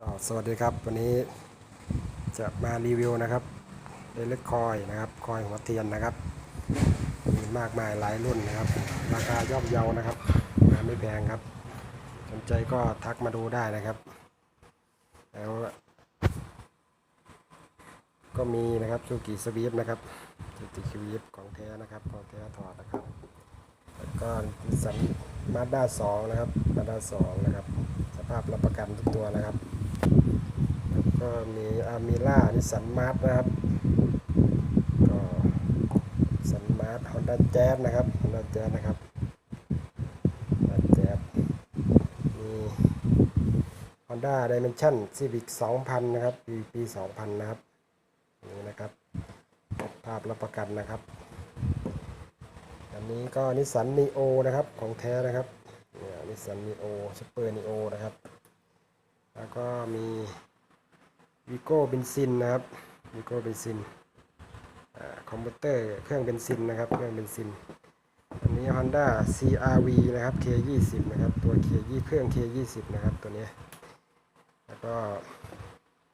สวัสดีครับ วันนี้จะมารีวิวนะครับเอเล็กคอยนะครับ คอยหัวเทียนนะครับ มีมากมายหลายรุ่นนะครับ ราคาย่อมเยานะครับราไม่แพงครับ สนใจก็ทักมาดูได้นะครับ แล้ว ก็มีนะครับชูกิสวีฟนะครับชูกิสวีฟของแท้นะครับของแท้ถอดนะครับ แล้วก็สันมาด้าสองนะครับมาด้าสองนะครับ สภาพรับประกันทุกตัวนะครับ มีอามิล่านิสันมาร์ทนะครับ ก็สันมาร์ทฮอนด้าแจ๊นะครับฮอนด้าแจ๊นะครับฮอนด้าแจ๊มี Honda Dimension Civic 2000นะครับปีปี2000นนะครับ นี่นะครับ ภาพรับประกันนะครับ อันนี้ก็นิสสันนีโอนะครับของแท้นะครับเนี่ยนิสสันนีโอซูเปอร์นีโอนะครับ แล้วก็มี วิโก้เบนซินนะครับวิโก้เบนซินคอมพิวเตอร์เครื่องเบนซินนะครับเครื่องเบนซินอันนี้ Honda CRV นะครับ K20 นะครับตัว K20 เครื่อง K20 นะครับตัวนี้แล้วก็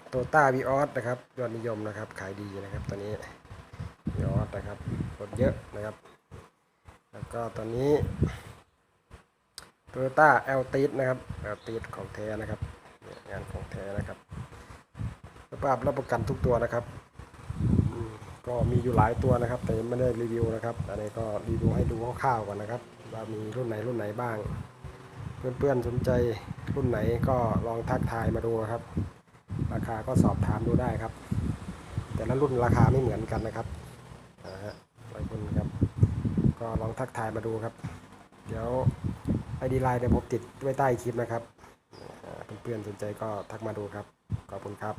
โตต้าวีออสนะครับยอดนิยมนะครับขายดีนะครับตัวนี้วีออสนะครับรถเยอะนะครับ แล้วก็ตอนนี้โตโยต้าแอลติสนะครับแอลติสของแท้นะครับงานของแท้นะครับ ภาพรับประกันทุกตัวนะครับ ก็มีอยู่หลายตัวนะครับ แต่ยังไม่ได้รีวิวนะครับ อันนี้ก็รีวิวให้ดูคร่าวๆก่อนนะครับ ว่ามีรุ่นไหนรุ่นไหนบ้าง เพื่อนๆสนใจรุ่นไหนก็ลองทักทายมาดูครับ ราคาก็สอบถามดูได้ครับ แต่ละรุ่นราคาไม่เหมือนกันนะครับนะฮะหลายคนครับ ก็ลองทักทายมาดูครับ เดี๋ยวไอดีไลน์เดี๋ยวผมติดไว้ใต้คลิปนะครับเพื่อนๆสนใจก็ทักมาดูครับ ขอบคุณครับ